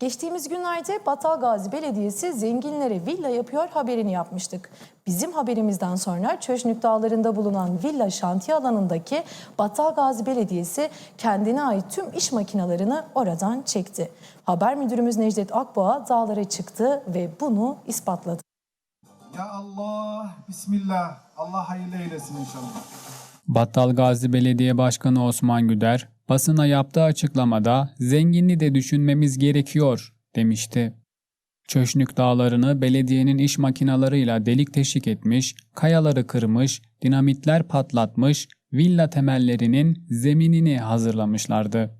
Geçtiğimiz günlerde Battalgazi Belediyesi zenginlere villa yapıyor haberini yapmıştık. Bizim haberimizden sonra Çöşnük Dağları'nda bulunan villa şantiye alanındaki Battalgazi Belediyesi kendine ait tüm iş makinalarını oradan çekti. Haber müdürümüz Necdet Akboğa dağlara çıktı ve bunu ispatladı. Ya Allah, Bismillah. Allah hayırlı eylesin inşallah. Battalgazi Belediye Başkanı Osman Güder, basına yaptığı açıklamada zenginliği de düşünmemiz gerekiyor demişti. Çöşnük dağlarını belediyenin iş makinalarıyla delik teşvik etmiş, kayaları kırmış, dinamitler patlatmış, villa temellerinin zeminini hazırlamışlardı.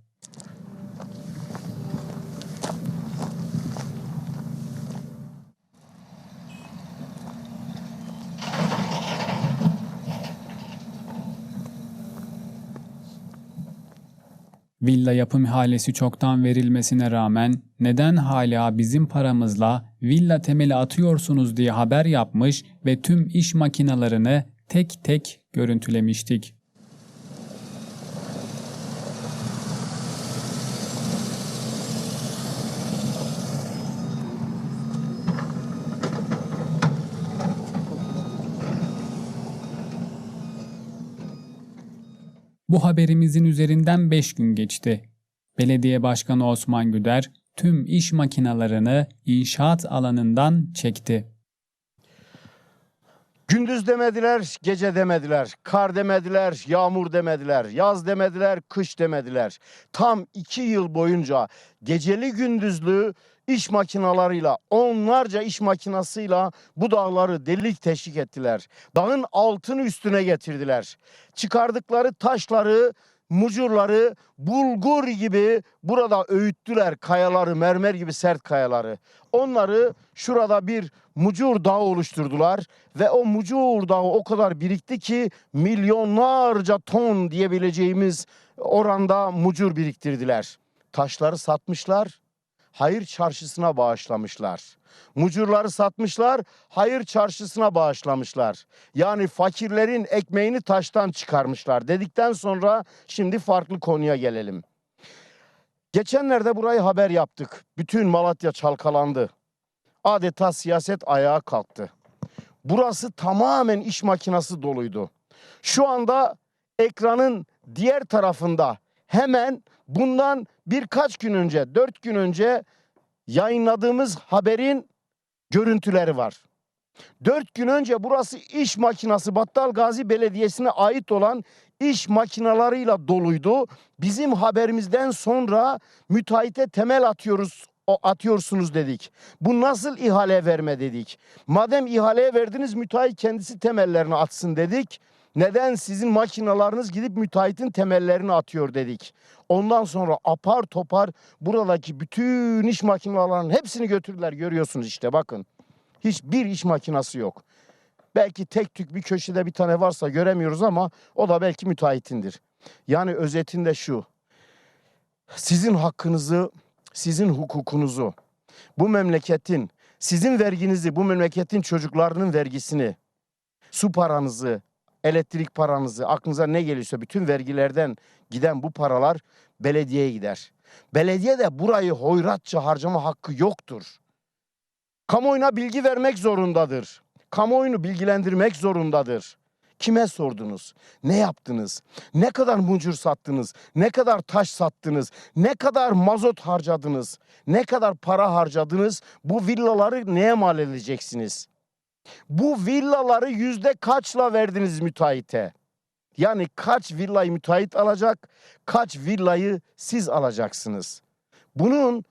Villa yapım ihalesi çoktan verilmesine rağmen neden hala bizim paramızla villa temeli atıyorsunuz diye haber yapmış ve tüm iş makinalarını tek tek görüntülemiştik. Bu haberimizin üzerinden 5 gün geçti. Belediye Başkanı Osman Güder tüm iş makinalarını inşaat alanından çekti. Gündüz demediler, gece demediler, kar demediler, yağmur demediler, yaz demediler, kış demediler. Tam iki yıl boyunca geceli gündüzlü iş makinalarıyla, onlarca iş makinasıyla bu dağları delik teşvik ettiler. Dağın altını üstüne getirdiler. Çıkardıkları taşları, mucurları bulgur gibi burada öğüttüler kayaları, mermer gibi sert kayaları. Onları şurada bir mucur dağı oluşturdular ve o mucur dağı o kadar birikti ki milyonlarca ton diyebileceğimiz oranda mucur biriktirdiler. Taşları satmışlar, hayır çarşısına bağışlamışlar. Mucurları satmışlar, hayır çarşısına bağışlamışlar. Yani fakirlerin ekmeğini taştan çıkarmışlar dedikten sonra şimdi farklı konuya gelelim. Geçenlerde burayı haber yaptık. Bütün Malatya çalkalandı. Adeta siyaset ayağa kalktı. Burası tamamen iş makinası doluydu. Şu anda ekranın diğer tarafında hemen bundan birkaç gün önce, dört gün önce yayınladığımız haberin görüntüleri var. Dört gün önce burası iş makinası Battal Gazi Belediyesi'ne ait olan iş makinalarıyla doluydu. Bizim haberimizden sonra müteahhite temel atıyoruz o atıyorsunuz dedik. Bu nasıl ihale verme dedik. Madem ihaleye verdiniz müteahhit kendisi temellerini atsın dedik. Neden sizin makinalarınız gidip müteahhitin temellerini atıyor dedik. Ondan sonra apar topar buradaki bütün iş makinalarının hepsini götürdüler görüyorsunuz işte bakın. Hiçbir iş makinası yok. Belki tek tük bir köşede bir tane varsa göremiyoruz ama o da belki müteahhitindir. Yani özetinde şu. Sizin hakkınızı, sizin hukukunuzu, bu memleketin, sizin verginizi, bu memleketin çocuklarının vergisini, su paranızı, elektrik paranızı, aklınıza ne geliyorsa bütün vergilerden giden bu paralar belediyeye gider. Belediye de burayı hoyratça harcama hakkı yoktur. Kamuoyuna bilgi vermek zorundadır. Kamuoyunu bilgilendirmek zorundadır. Kime sordunuz? Ne yaptınız? Ne kadar mucur sattınız? Ne kadar taş sattınız? Ne kadar mazot harcadınız? Ne kadar para harcadınız? Bu villaları neye mal edeceksiniz? Bu villaları yüzde kaçla verdiniz müteahhite? Yani kaç villayı müteahhit alacak, kaç villayı siz alacaksınız? Bunun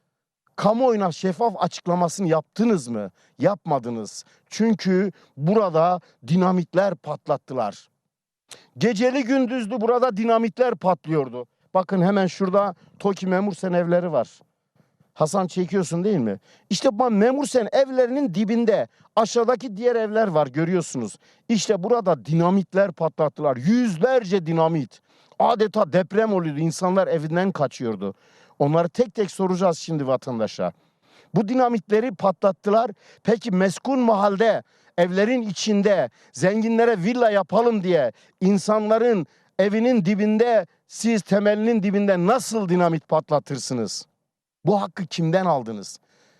kamuoyuna şeffaf açıklamasını yaptınız mı? Yapmadınız. Çünkü burada dinamitler patlattılar. Geceli gündüzlü burada dinamitler patlıyordu. Bakın hemen şurada Toki Memursen evleri var. Hasan çekiyorsun değil mi? İşte bu Memursen evlerinin dibinde aşağıdaki diğer evler var görüyorsunuz. İşte burada dinamitler patlattılar. Yüzlerce dinamit. Adeta deprem oluyordu. İnsanlar evinden kaçıyordu. Onları tek tek soracağız şimdi vatandaşa. Bu dinamitleri patlattılar. Peki meskun mahalde, evlerin içinde zenginlere villa yapalım diye insanların evinin dibinde siz temelinin dibinde nasıl dinamit patlatırsınız? Bu hakkı kimden aldınız?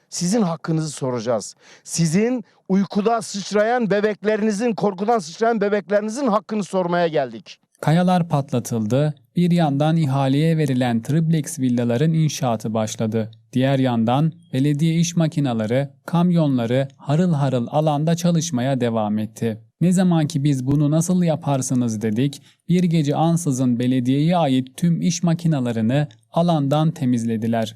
Sizin hakkınızı soracağız. Sizin uykuda sıçrayan bebeklerinizin, korkudan sıçrayan bebeklerinizin hakkını sormaya geldik. Kayalar patlatıldı, bir yandan ihaleye verilen triplex villaların inşaatı başladı. Diğer yandan belediye iş makineleri, kamyonları harıl harıl alanda çalışmaya devam etti. Ne zaman ki biz bunu nasıl yaparsınız dedik, bir gece ansızın belediyeye ait tüm iş makinelerini alandan temizlediler.